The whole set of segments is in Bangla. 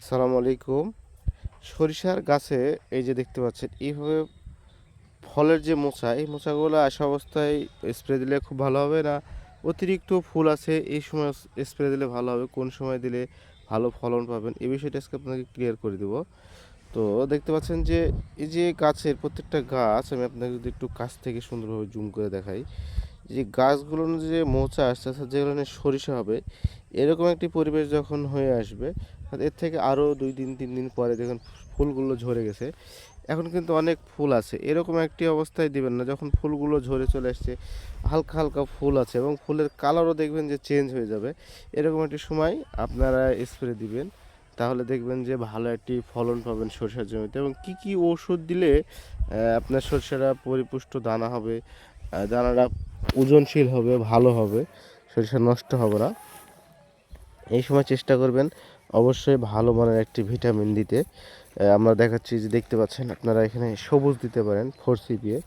আসসালামু আলাইকুম। সরিষার গাছে এই যে দেখতে পাচ্ছেন, এইভাবে ফলের যে মোচা, এই মোচাগুলো আসা অবস্থায় স্প্রে দিলে খুব ভালো হবে না? অতিরিক্ত ফুল আছে, এই সময় স্প্রে দিলে ভালো হবে। কোন সময় দিলে ভালো ফলন পাবেন? এই বিষয়টা আজকে আপনাকে ক্লিয়ার করে দেব। তো দেখতে পাচ্ছেন যে, এই যে গাছের প্রত্যেকটা গাছ, আমি আপনাকে যদি একটু কাছ থেকে সুন্দরভাবে জুম করে দেখাই। যে গাছগুলোর যে মোচা আসছে, অর্থাৎ যেগুলো সরিষা হবে, এরকম একটি পরিবেশ যখন হয়ে আসবে এর থেকে আরও দুই দিন, তিন দিন পরে যখন ফুলগুলো ঝরে গেছে। এখন কিন্তু অনেক ফুল আছে, এরকম একটি অবস্থায় দিবেন না। যখন ফুলগুলো ঝরে চলে আসছে, হালকা হালকা ফুল আছে এবং ফুলের কালারও দেখবেন যে চেঞ্জ হয়ে যাবে। এরকম একটি সময় আপনারা স্প্রে দিবেন, তাহলে দেখবেন যে ভালো একটি ফলন পাবেন সরষার জমিতে। এবং কি কি ওষুধ দিলে আপনার সরষেটা পরিপুষ্ট দানা হবে দানাটা ওজনশীল হবে, ভালো হবে, সরিষা নষ্ট হবে না। এই সময় চেষ্টা করবেন অবশ্যই ভালো মানের একটি ভিটামিন দিতে। আমরা দেখাচ্ছি যে দেখতে পাচ্ছেন আপনারা এখানে সবুজ দিতে পারেন, ফোর সিপিএ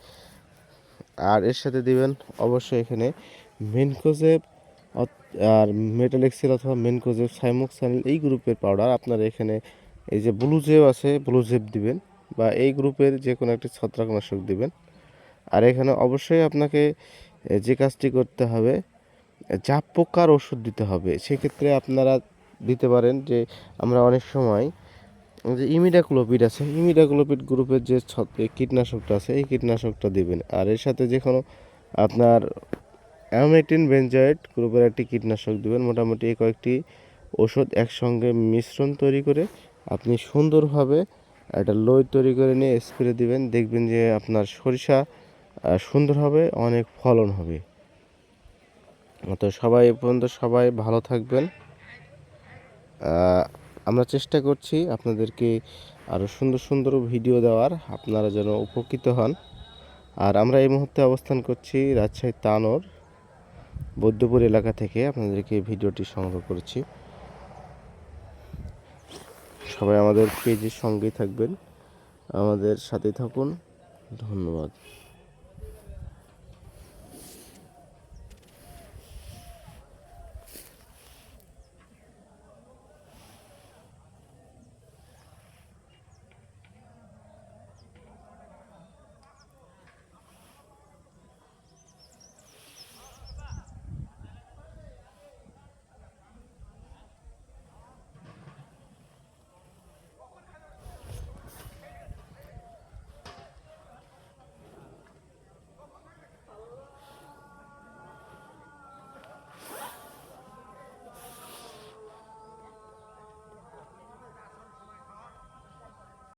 আর এর সাথে দিবেন অবশ্যই এখানে মেনকোজেব আর মেটালেক্সিল অথবা মেনকোজেব, সাইমোক্সানিল, এই গ্রুপের পাউডার আপনারা এখানে এই যে ব্লুজেব আছে, ব্লুজেব দিবেন বা এই গ্রুপের যে কোনো একটি ছত্রাকনাশক দিবেন। আর এখানে অবশ্যই আপনাকে যে কাজটি করতে হবে জাপ পোকার ওষুধ দিতে হবে। সেক্ষেত্রে আপনারা দিতে পারেন যে, আমরা অনেক সময় যে ইমিডাক্লোপিড আছে ইমিডাক্লোপিড গ্রুপের যে কীটনাশকটা আছে, এই কীটনাশকটা দিবেন। আর এর সাথে যে কোনো আপনার অ্যামেটিন বেঞ্জয়েড গ্রুপের একটি কীটনাশক দিবেন। মোটামুটি এই কয়েকটি ওষুধ একসঙ্গে মিশ্রণ তৈরি করে আপনি সুন্দরভাবে একটা লই তৈরি করে নিয়ে স্প্রে দিবেন। দেখবেন যে আপনার সরিষা সুন্দর হবে, অনেক ফলন হবে। তো সবাই এ পর্যন্ত সবাই ভালো থাকবেন। আমরা চেষ্টা করছি আপনাদেরকে আরও সুন্দর সুন্দর ভিডিও দেওয়ার, আপনারা যেন উপকৃত হন। আর আমরা এই মুহূর্তে অবস্থান করছি রাজশাহী তানোর বৌদ্ধপুর এলাকা থেকে আপনাদেরকে ভিডিওটি সংগ্রহ করেছি। সবাই আমাদের পেজের সঙ্গেই থাকবেন। আমাদের সাথে থাকুন। ধন্যবাদ।